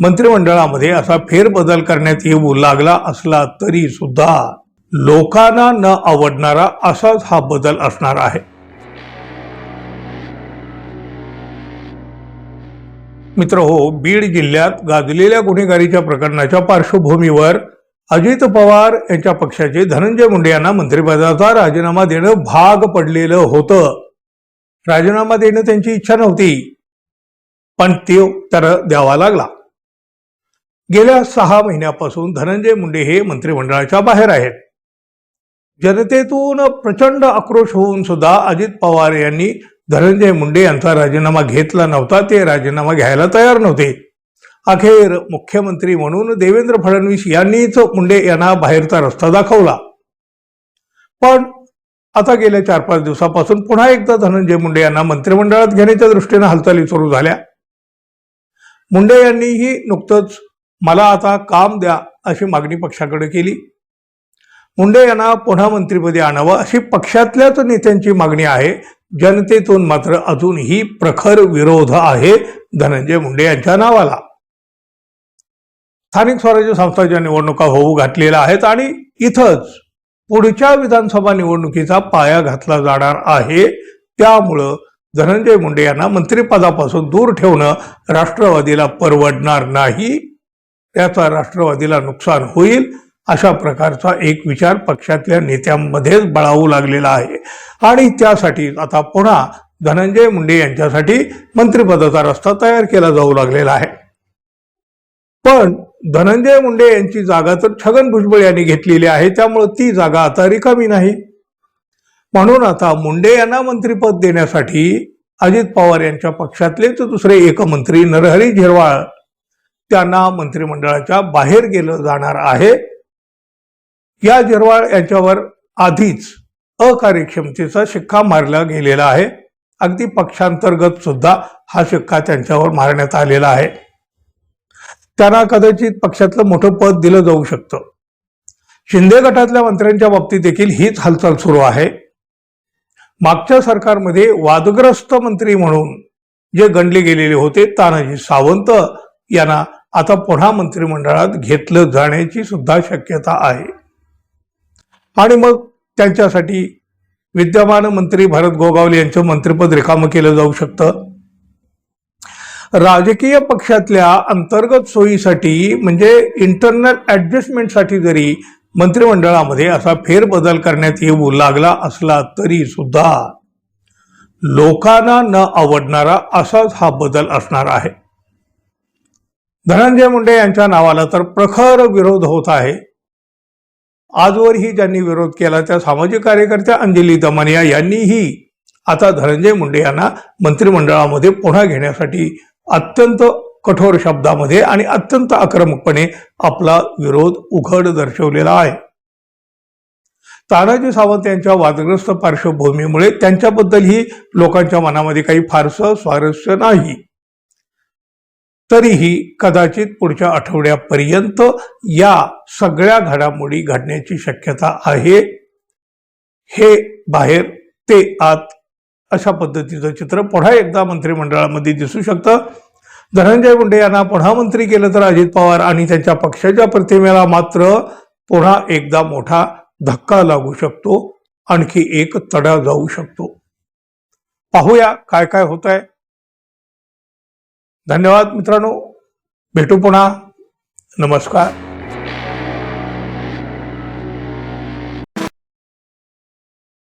मंत्रिमंडळामध्ये असा फेरबदल करण्यात येऊ लागला असला तरी सुद्धा लोकांना न आवडणारा असाच हा बदल असणार आहे. मित्र हो बीड जिल्ह्यात गाजलेल्या गुन्हेगारीच्या प्रकरणाच्या पार्श्वभूमीवर अजित पवार यांच्या पक्षाचे धनंजय मुंडे यांना मंत्रिपदाचा राजीनामा देणं भाग पडलेलं होतं. राजीनामा देणं त्यांची इच्छा नव्हती पण ते तर द्यावा लागला. गेल्या सहा महिन्यापासून धनंजय मुंडे हे मंत्रिमंडळाच्या बाहेर आहेत. जनतेतून प्रचंड आक्रोश होऊन सुद्धा अजित पवार यांनी धनंजय मुंडे यांचा राजीनामा घेतला नव्हता ते राजीनामा घ्यायला तयार नव्हते. अखेर मुख्यमंत्री म्हणून देवेंद्र फडणवीस यांनीच मुंडे यांना बाहेरचा रस्ता दाखवला. पण आता गेल्या चार पाच दिवसापासून पुन्हा एकदा धनंजय मुंडे यांना मंत्रिमंडळात घेण्याच्या दृष्टीनं हालचाली सुरू झाल्या. मुंडे यांनीही नुकतंच मला आता काम द्या अशी मागणी पक्षाकडे केली. मुंडे यांना पुन्हा मंत्रिपदी आणावं अशी पक्षातल्याच नेत्यांची मागणी आहे. जनतेतून मात्र अजूनही प्रखर विरोध आहे धनंजय मुंडे यांच्या नावाला. स्थानिक स्वराज्य संस्थांच्या निवडणुका होऊ घातलेल्या आहेत आणि इथंच पुढच्या विधानसभा निवडणुकीचा पाया घातला जाणार आहे. त्यामुळं धनंजय मुंडे यांना मंत्रिपदापासून दूर ठेवणं राष्ट्रवादीला परवडणार नाही. त्याचा राष्ट्रवादीला नुकसान होईल अशा प्रकारचा एक विचार पक्षातल्या नेत्यांमध्येच बळावू लागलेला आहे. आणि त्यासाठी आता पुन्हा धनंजय मुंडे यांच्यासाठी मंत्रिपदाचा रस्ता तयार केला जाऊ लागलेला आहे. पण धनंजय मुंडे यांची जागा तर छगन भुजबळ यांनी घेतलेली आहे त्यामुळे ती जागा आता रिकामी नाही. म्हणून आता मुंडे यांना मंत्रिपद देण्यासाठी अजित पवार यांच्या पक्षातलेच दुसरे एकमंत्री नरहरी झिरवाळ त्यांना मंत्रिमंडळाच्या बाहेर गेलं जाणार आहे. या झिरवाळ यांच्यावर आधीच अकार्यक्षमतेचा शिक्का मारला गेलेला आहे. अगदी पक्षांतर्गत सुद्धा हा शिक्का त्यांच्यावर मारण्यात आलेला आहे. त्यांना कदाचित पक्षातलं मोठं पद दिलं जाऊ शकतं. शिंदे गटातल्या मंत्र्यांच्या बाबतीत देखील हीच हालचाल सुरू आहे. मागच्या सरकारमध्ये वादग्रस्त मंत्री म्हणून जे गणले गेलेले होते तानाजी सावंत यांना आता पुन्हा मंत्रिमंडळात घेतलं जाण्याची सुद्धा शक्यता आहे. आणि मग त्यांच्यासाठी विद्यमान मंत्री भरत गोगावले यांचं मंत्रिपद रिकामं केलं जाऊ शकतं. राजकीय पक्षातल्या अंतर्गत सोयीसाठी म्हणजे इंटरनल ॲडजस्टमेंटसाठी जरी मंत्रिमंडळामध्ये असा फेरबदल करण्यात येऊ लागला असला तरी सुद्धा लोकांना न आवडणारा असाच हा बदल असणार आहे. धनंजय मुंडे यांच्या नावाला तर प्रखर विरोध होत आहे. आजवरही ज्यांनी विरोध केला त्या सामाजिक कार्यकर्त्या अंजली दमानिया यांनीही आता धनंजय मुंडे यांना मंत्रिमंडळामध्ये पुन्हा घेण्यासाठी अत्यंत कठोर शब्दामध्ये आणि अत्यंत आक्रमकपणे आपला विरोध उघड दर्शवलेला आहे. तानाजी सावंत यांच्या वादग्रस्त पार्श्वभूमीमुळे त्यांच्याबद्दलही लोकांच्या मनामध्ये काही फारसं स्वारस्य नाही. तरीही कदाचित पुढच्या आठवड्यापर्यंत या सगळ्या घडामोडी घडण्याची शक्यता आहे. हे बाहेर ते आत अशा पद्धतीचं चित्र पुन्हा एकदा मंत्रिमंडळामध्ये दिसू शकतं. धनंजय मुंडे यांना पुन्हा मंत्री केलं तर अजित पवार आणि त्यांच्या पक्षाच्या प्रतिमेला मात्र पुन्हा एकदा मोठा धक्का लागू शकतो. आणखी एक तडा जाऊ शकतो. पाहूया काय काय होत आहे धन्यवाद मित्रांनो. भेटू पुन्हा. नमस्कार.